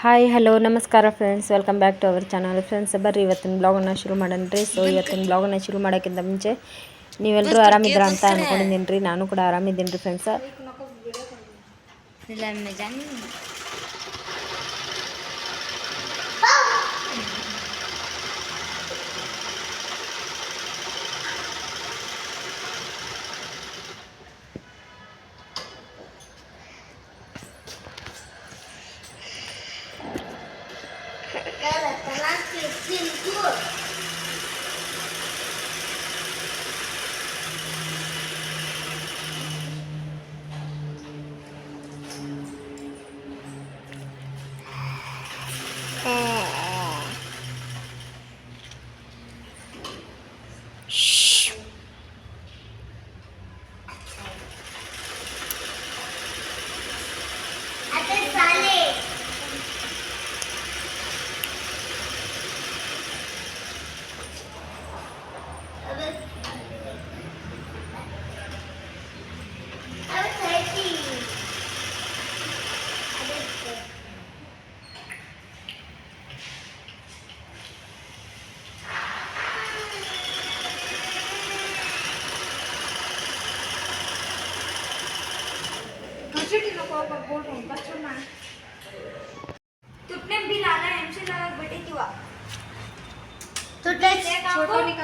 Hi hello ನಮಸ್ಕಾರ friends welcome back to our channel friends ಬರ್ರಿ ಇವತ್ತಿನ ಬ್ಲಾಗನ್ನು ಶುರು ಮಾಡೋಣ ರೀ ಸೊ ಇವತ್ತಿನ ಬ್ಲಾಗನ್ನು ಶುರು ಮಾಡೋಕ್ಕಿಂತ ಮುಂಚೆ ನೀವೆಲ್ಲರೂ ಆರಾಮಿದ್ರ ಅಂತ ಅನ್ಕೊಂಡಿದ್ದೀನಿ ರೀ ನಾನು ಕೂಡ ಆರಾಮಿದ್ದೀನಿ ರೀ ಫ್ರೆಂಡ್ಸ್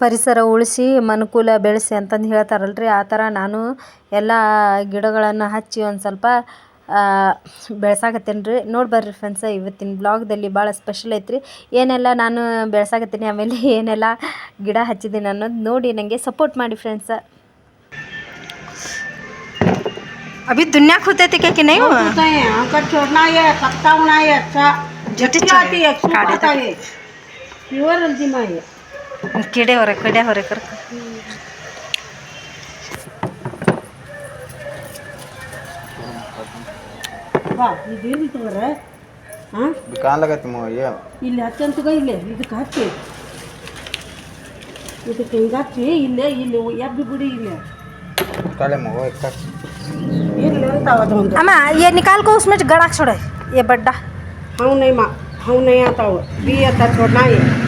ಪರಿಸರ ಉಳಿಸಿ ಮನುಕುಲ ಬೆಳೆಸಿ ಅಂತಂದು ಹೇಳ್ತಾರಲ್ರಿ ಆ ಥರ ನಾನು ಎಲ್ಲ ಗಿಡಗಳನ್ನು ಹಚ್ಚಿ ಒಂದು ಸ್ವಲ್ಪ ಬೆಳ್ಸಾಕತ್ತೇನೆ ರೀ ನೋಡಿ ಬರ್ರಿ ಫ್ರೆಂಡ್ಸ ಇವತ್ತಿನ ಬ್ಲಾಗ್ದಲ್ಲಿ ಭಾಳ ಸ್ಪೆಷಲ್ ಐತ್ರಿ ಏನೆಲ್ಲ ನಾನು ಬೆಳ್ಸಾಕತ್ತೀನಿ ಆಮೇಲೆ ಏನೆಲ್ಲ ಗಿಡ ಹಚ್ಚಿದ್ದೀನಿ ಅನ್ನೋದು ನೋಡಿ ನನಗೆ ಸಪೋರ್ಟ್ ಮಾಡಿ ಫ್ರೆಂಡ್ಸ अभी दुनिया खुद थे क्या कि नहीं हुआ होता है अंकर छोड़ना है पत्ता होना है अच्छा जटी जटी आती है सूप काढ़े आता है प्योर हल्दीमा है कीड़े हो रहे कीड़े हो रहे कर ಬಾ ಇದೇನು ತಗೋರ ಹಾಂ ಕಾಣ್ಲಾಗತ್ತಿ ಮೋ ಏ ಇಲ್ಲಿ ಹಚ್ಚಂತಗ ಇಲ್ಲೇ ಇದಕ್ಕೆ ಹಚ್ಚಿ ಇದಕ್ಕೆ ಹಿಂಗೆ ಹಚ್ಚಿ ಇಲ್ಲೇ ಇಲ್ಲಿ ಎಬ್ಬಿ ಬಿಡಿ ಇಲ್ಲೇ ಕಾಳೆ ಮೋ ಎಕ್ಕ ಇರ್ಲಿ ಅಂತ ಅದೊಂದು अम्मा ये निकाल को उसमें गड़ाक छोड़े ये बड्डा हाँ नहीं माँ हाँ नहीं आता वो भी आता छोड़ना है होगा हम्म ये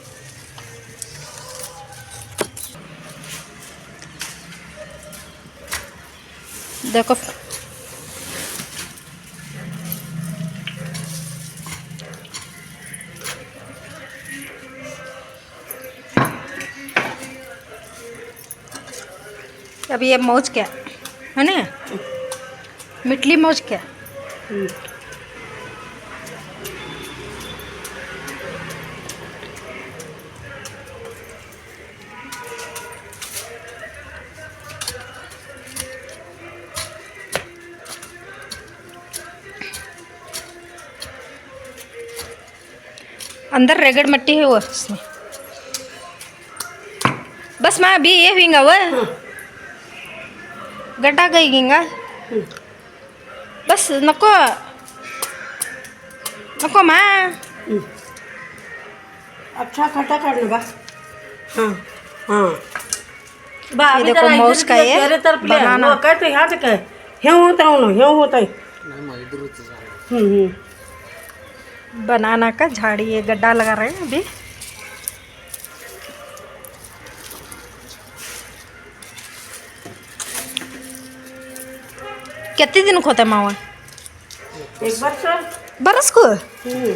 देखो। अब ये मौज क्या? है ना? मिटली मौज क्या? अंदर रेगड़ मट्टी है वो। उसमें बस माँ अभी ये हुईगा वो गड्ढा गई गिंगा बस नको नको माँ। अच्छा खट्टा करना बस। हाँ हाँ। बा ये देखो इधर का ये ले बनाना। वो कहते यहाँ से कहे ह्यों होता हूँ ह्यों होता है। हम्म हम्म। बनाना का झाड़ी ये गड्ढा लगा रहे हैं अभी। किती दिन होते मावा? एक वर्ष बरस को? हम्म।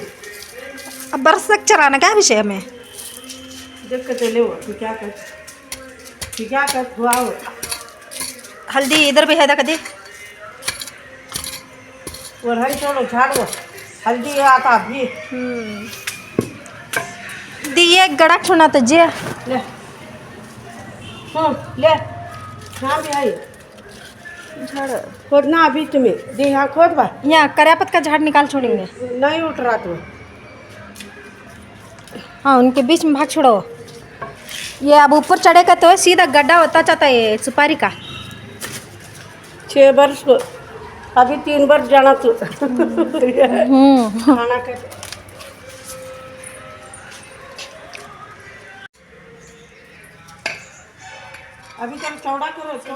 अब बरस तक चलाना क्या विषय में देख चले वो क्या कर क्या कर हुआ हो हल्दी इधर भी है कदी और हरी छोड़ो झाड़ हल्दी आता भी। दी ये गड़ा छोना तो जे। ले। हाँ ले। हाँ भी आई खोदना अभी तुम्हें। दी हाँ खोद बा। यहाँ करापत का झाड़ निकाल छोड़ेंगे। नहीं उठ रहा तू हाँ उनके बीच में भाग छोड़ो। ये अब ऊपर चढ़ेगा तो सीधा गड्ढा होता जाता है सुपारी का। छः वर्ष ಅದು ತಿನ್ಬಾರ್ದು ಜಾಣತ್ತು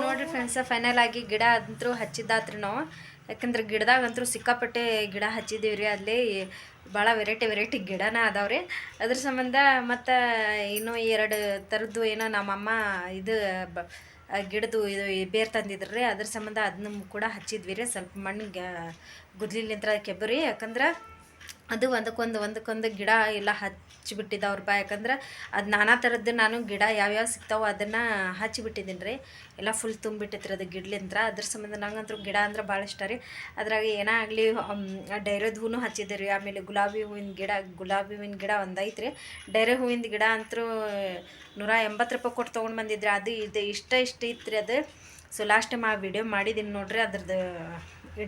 ನೋಡ್ರಿ ಫ್ರೆಂಡ್ಸ್ ಫೈನಲ್ ಆಗಿ ಗಿಡ ಅಂತೂ ಹಚ್ಚಿದ್ದಾತ್ರಿ ನಾವು. ಯಾಕಂದ್ರೆ ಗಿಡದಾಗಂತೂ ಸಿಕ್ಕಾಪಟ್ಟೆ ಗಿಡ ಹಚ್ಚಿದ್ದೀವಿ ರೀ, ಅಲ್ಲಿ ಭಾಳ ವೆರೈಟಿ ವೆರೈಟಿ ಗಿಡನ ಅದಾವ್ರಿ. ಅದ್ರ ಸಂಬಂಧ ಮತ್ತು ಇನ್ನೂ ಎರಡು ಥರದ್ದು ಏನೋ ನಮ್ಮಮ್ಮ ಇದು ಬ ಗಿಡದು ಇದು ಬೇರು ತಂದಿದ್ರು ರೀ, ಅದ್ರ ಸಂಬಂಧ ಅದನ್ನ ಕೂಡ ಹಚ್ಚಿದ್ವಿ ರೀ, ಸ್ವಲ್ಪ ಮಣ್ಣಿಗೆ ಗುದ್ಲಿಲಿಂತ್ರ ಕೆಬ್ಬರಿ ಯಾಕಂದ್ರೆ ಅದು ಒಂದಕ್ಕೊಂದು ಒಂದಕ್ಕೊಂದು ಗಿಡ ಎಲ್ಲ ಹಚ್ಚಿಬಿಟ್ಟಿದ್ದವ್ರ ಬಾ. ಯಾಕಂದ್ರೆ ಅದು ನಾನಾ ಥರದ್ದು ನಾನು ಗಿಡ ಯಾವ್ಯಾವ ಸಿಗ್ತಾವೆ ಅದನ್ನು ಹಚ್ಚಿಬಿಟ್ಟಿದ್ದೀನಿ ರೀ. ಎಲ್ಲ ಫುಲ್ ತುಂಬಿಟ್ಟಿತ್ತು ಅದು ಗಿಡ್ಲಿಂತ್ರ. ಅದ್ರ ಸಂಬಂಧ ನಂಗಂತೂ ಗಿಡ ಅಂದ್ರೆ ಭಾಳ ಇಷ್ಟ ರೀ. ಅದ್ರಾಗ ಏನೇ ಆಗಲಿ ಡೈರೆದ ಹೂವು ಹಚ್ಚಿದ್ದೆ ರೀ ಆಮೇಲೆ ಗುಲಾಬಿ ಹೂವಿನ ಗಿಡ, ಗುಲಾಬಿ ಹೂವಿನ ಗಿಡ ಒಂದೈತೆ ರೀ ಡೈರೆ ಹೂವಿನ ಗಿಡ ಅಂತೂ ನೂರ ಎಂಬತ್ತು ರೂಪಾಯಿ ಕೊಟ್ಟು ತೊಗೊಂಡು ಬಂದಿದ್ರಿ. ಅದು ಇದು, ಇಷ್ಟ ಇಷ್ಟ ಇತ್ತು ರೀ ಅದು. ಸೊ ಲಾಸ್ಟ್ ಟೈಮ್ ಆ ವಿಡಿಯೋ ಮಾಡಿದ್ದೀನಿ ನೋಡಿರಿ ಅದ್ರದ್ದು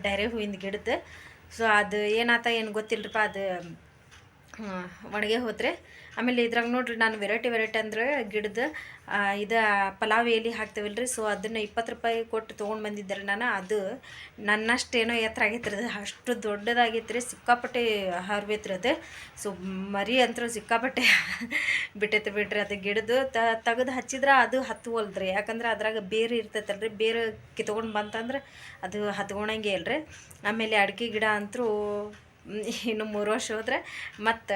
ಡೈರೆ ಹೂವಿನ ಗಿಡದ್ದು. ಸೊ ಅದು ಏನಾತ ಏನು ಗೊತ್ತಿಲ್ರಿಪ್ಪ ಅದು ಒಣಗೆ ಹೋದ್ರೆ ಆಮೇಲೆ ಇದ್ರಾಗ ನೋಡ್ರಿ, ನಾನು ವೆರೈಟಿ ವೆರೈಟಿ ಅಂದ್ರೆ ಗಿಡದ ಇದು ಪಲಾವ್ ಎಲೆ ಹಾಕ್ತೇವಲ್ಲ ರೀ ಸೊ ಅದನ್ನು ಇಪ್ಪತ್ತು ರೂಪಾಯಿ ಕೊಟ್ಟು ತೊಗೊಂಡು ಬಂದಿದ್ದಾರೆ ನಾನು. ಅದು ನನ್ನಷ್ಟೇನೋ ಎತ್ತರ ಆಗೈತ್ರಿ ಅದು. ಅಷ್ಟು ದೊಡ್ಡದಾಗೈತೆ ರೀ ಸಿಕ್ಕಾಪಟ್ಟೆ ಹರ್ಬೇತ್ರಿ ಅದು. ಸೊ ಮರಿ ಅಂತೂ ಸಿಕ್ಕಾಪಟ್ಟೆ ಬಿಟ್ಟೈತೆ ಬಿಡ್ರಿ ಅದು ಗಿಡದು. ತೆಗೆದು ಹಚ್ಚಿದ್ರೆ ಅದು ಹತ್ತುವಲ್ದ್ರಿ ಯಾಕಂದ್ರೆ ಅದ್ರಾಗ ಬೇರೆ ಇರ್ತೈತಲ್ರಿ. ಬೇರೆ ಕಿತ್ಕೊಂಡು ಬಂತಂದ್ರೆ ಅದು ಹತ್ಕೊಳಂಗೆ ಇಲ್ರಿ. ಆಮೇಲೆ ಅಡಿಕೆ ಗಿಡ ಅಂತೂ ಇನ್ನು ಮೂರು ವರ್ಷ ಹೋದ್ರೆ ಮತ್ತು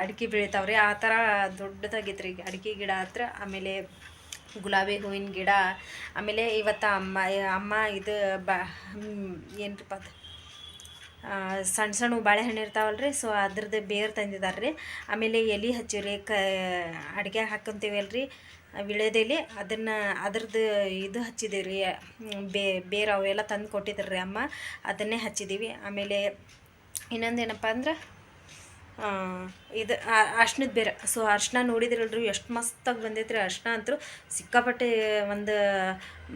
ಅಡಿಕೆ ಬೆಳಿತಾವ್ರಿ. ಆ ಥರ ದೊಡ್ಡದಾಗೈತೆ ರೀ ಅಡಿಕೆ ಗಿಡ ಹತ್ರ. ಆಮೇಲೆ ಗುಲಾಬಿ ಹೂವಿನ ಗಿಡ. ಆಮೇಲೆ ಇವತ್ತು ಅಮ್ಮ ಅಮ್ಮ ಇದು ಬಾ ಏನರಿಪ್ಪ ಅದು? ಸಣ್ಣ ಸಣ್ಣ ಬಾಳೆಹಣ್ಣು ಇರ್ತಾವಲ್ಲ ರೀ ಸೊ ಅದ್ರದ್ದು ಬೇರು ತಂದಿದ್ದಾರೆ ರೀ ಆಮೇಲೆ ಎಲೆ ಹಚ್ಚಿವ್ರಿ. ಕ, ಅಡುಗೆ ಹಾಕೊಂತೀವಲ್ರಿ. ವಿಳೆದೆಲೆ ಅದನ್ನು, ಅದ್ರದ್ದು ಇದು ಹಚ್ಚಿದ್ದೀವಿ ರೀ ಬೇರು ಅವೆಲ್ಲ ತಂದು ಕೊಟ್ಟಿದ್ರು ರೀ ಅಮ್ಮ. ಅದನ್ನೇ ಹಚ್ಚಿದ್ದೀವಿ ಆಮೇಲೆ ಇನ್ನೊಂದೇನಪ್ಪ ಅಂದ್ರೆ ಆ, ಇದು ಅರ್ಶಿನದ ಬೇರೆ. ಸೊ ಅರ್ಶನ ನೋಡಿದ್ರಲ್ರಿ, ಎಷ್ಟು ಮಸ್ತಾಗಿ ಬಂದೈತ್ರಿ ಅರ್ಶಿನ ಅಂತೂ ಸಿಕ್ಕಾಪಟ್ಟೆ ಒಂದು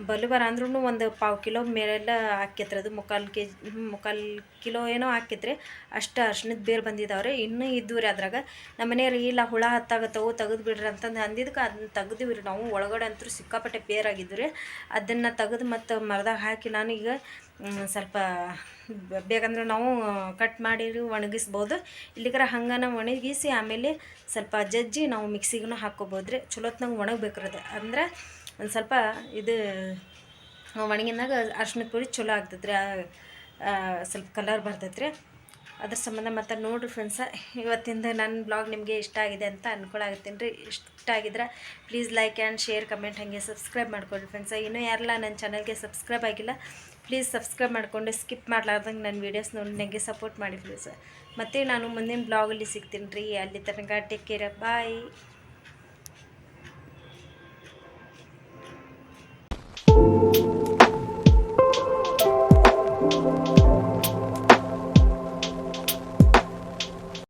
ಬಲುಬರ ಅಂದ್ರೂ ಒಂದು ಪಾವು ಕಿಲೋ ಮೇಲೆಲ್ಲ ಹಾಕೈತ್ರಿ ಅದು ಮುಕ್ಕಾಲು ಕೆ ಜಿ ಮುಕ್ಕಾಲು ಕಿಲೋ ಏನೋ ಹಾಕೈತ್ರಿ ಅಷ್ಟು ಅರ್ಶನದ ಬೇರು ಬಂದಿದ್ದಾವ್ರಿ ಇನ್ನೂ ಇದ್ದು ರೀ ಅದ್ರಾಗ. ನಮ್ಮ ಮನೆಯವ್ರು, ಇಲ್ಲ, ಹುಳ ಹತ್ತಾಗತ್ತವು, ತೆಗೆದು ಬಿಡ್ರಿ ಅಂತಂದು ಅಂದಿದ್ದಕ್ಕೆ ಅದನ್ನ ತೆಗ್ದಿವಿ ರೀ ನಾವು ಒಳಗಡೆ ಅಂತೂ ಸಿಕ್ಕಾಪಟ್ಟೆ ಬೇರಾಗಿದ್ದು ರೀ ಅದನ್ನು ತೆಗೆದು ಮತ್ತು ಮರದಾಗ ಹಾಕಿ ನಾನು ಈಗ ಸ್ವಲ್ಪ ಬೇಕಂದ್ರೆ ನಾವು ಕಟ್ ಮಾಡಿ ಒಣಗಿಸ್ಬೋದು. ಇಲ್ಲಿಗರ ಹಂಗನ ಒಣಗಿಸಿ ಆಮೇಲೆ ಸ್ವಲ್ಪ ಜಜ್ಜಿ ನಾವು ಮಿಕ್ಸಿಗೂ ಹಾಕ್ಕೊಬೋದು ರೀ ಚಲೋತ್ನಾಗ ಒಣಗಬೇಕ್ರದ. ಅದು ಅಂದ್ರೆ ಒಂದು ಸ್ವಲ್ಪ ಇದು ಒಣಗಿನಾಗ ಅರ್ಶಿನ ಪುಡಿ ಚಲೋ ಆಗ್ತದ್ರಿ. ಸ್ವಲ್ಪ ಕಲರ್ ಬರ್ತೈತೆ ರೀ ಅದ್ರ ಸಂಬಂಧ ಮತ್ತು ನೋಡಿರಿ ಫ್ರೆಂಡ್ಸ ಇವತ್ತಿಂದ ನನ್ನ ಬ್ಲಾಗ್ ನಿಮಗೆ ಇಷ್ಟ ಆಗಿದೆ ಅಂತ ಅನ್ಕೊಳಾಗತ್ತೀನಿ ರೀ ಇಷ್ಟ ಆಗಿದ್ರೆ please like and share comment ಹಾಗೆ ಸಬ್ಸ್ಕ್ರೈಬ್ ಮಾಡ್ಕೊಳ್ರಿ ಫ್ರೆಂಡ್ಸ ಇನ್ನೂ ಯಾರೆಲ್ಲ ನನ್ನ ಚಾನಲ್ಗೆ ಸಬ್ಸ್ಕ್ರೈಬ್ ಆಗಿಲ್ಲ ಪ್ಲೀಸ್ ಸಬ್ಸ್ಕ್ರೈಬ್ ಮಾಡಿಕೊಂಡು ಸ್ಕಿಪ್ ಮಾಡಲಾರ್ದಂಗೆ ನನ್ನ ವೀಡಿಯೋಸ್ ನೋಡಿ ನನಗೆ ಸಪೋರ್ಟ್ ಮಾಡಿ ಪ್ಲೀಸ್ ಮತ್ತು ನಾನು ಮುಂದಿನ ಬ್ಲಾಗಲ್ಲಿ ಸಿಗ್ತೀನಿ ರೀ. ಅಲ್ಲಿ ತನಕ ಟೇಕ್ ಕೇರ್ ಬಾಯ್